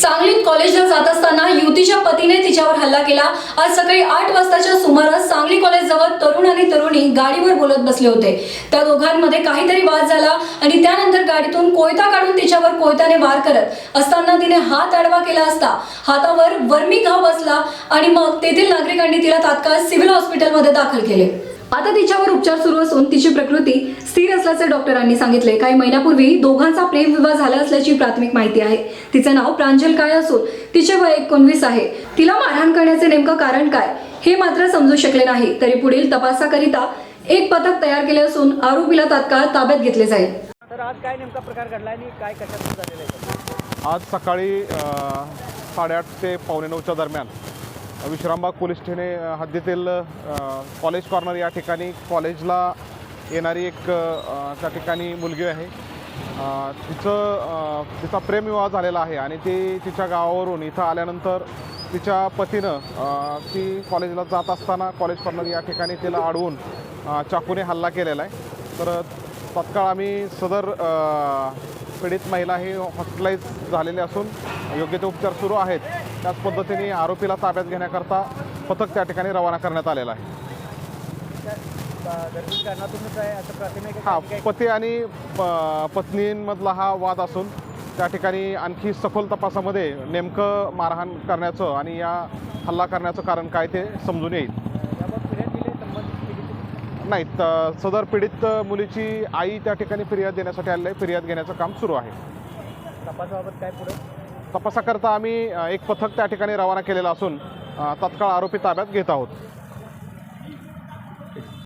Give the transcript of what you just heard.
सांगलीत कॉलेजला जात असताना युवतीच्या पतीने तिच्यावर हल्ला केला. आज सकाळी आठ वाजताच्या सुमारास सांगली कॉलेजजवळ तरुण आणि तरुणी गाडीवर बोलत बसले होते. त्या दोघांमध्ये काहीतरी वाद झाला आणि त्यानंतर गाडीतून कोयता काढून तिच्यावर कोयत्याने वार करत असताना तिने हात आडवा केला असता. हातावर वर्मी घाव बसला आणि मग तेथील नागरिकांनी तिला तात्काळ सिव्हिल हॉस्पिटलमध्ये दाखल केले. आता तिच्यावर उपचार सुरू असून तिची प्रकृती स्थिर असल्याचे डॉक्टरांनी सांगितले. काही महिन्यापूर्वी दोघांचा प्रेमविवाह झाला असल्याची प्राथमिक माहिती आहे. तिचे नाव प्रांजल काळे असून तिचे वय एकोणवीस आहे. तिला मारहाण करण्याचे नेमकं कारण काय हे मात्र समजू शकले नाही. तरी पुढील तपासाकरिता एक पथक तयार केले असून आरोपीला तात्काळ ताब्यात घेतले जाईल. तर आज काय नेमका प्रकार घडला आणि काय कशातून झालेला आहे? आज सकाळी साडेआठ ते पावणे नऊच्या दरम्यान विश्रामबाग पोलीस ठाणे हद्दीतील कॉलेज कॉर्नर या ठिकाणी कॉलेजला येणारी एक त्या ठिकाणी मुलगी आहे. तिचं तिचा प्रेमविवाह झालेला आहे आणि ती तिच्या गावावरून इथं आल्यानंतर तिच्या पतीनं ती कॉलेजला जात असताना कॉलेज कॉर्नर या ठिकाणी तिला अडवून चाकूने हल्ला केलेला आहे. तर तत्काळ आम्ही सदर पीडित महिला ही हॉस्पिटलाइज झालेली असून योग्य ते उपचार सुरू आहेत. त्याच पद्धतीने आरोपीला ताब्यात घेण्याकरता पथक त्या ठिकाणी रवाना करण्यात आलेलं आहे. हा पती आणि प- पत्नींमधला हा वाद असून त्या ठिकाणी आणखी सखोल तपासामध्ये नेमकं मारहाण करण्याचं आणि या हल्ला करण्याचं कारण काय ते समजून येईल. पीडित नाही त- सदर पीडित मुलीची आई त्या ठिकाणी फिर्याद देण्यासाठी आलेली आहे. फिर्याद घेण्याचं काम सुरू आहे. तपासाबाबत काय पुढे? तपासाकरता आम्ही एक पथक त्या ठिकाणी रवाना केलेलं असून तत्काळ आरोपी ताब्यात घेत आहोत.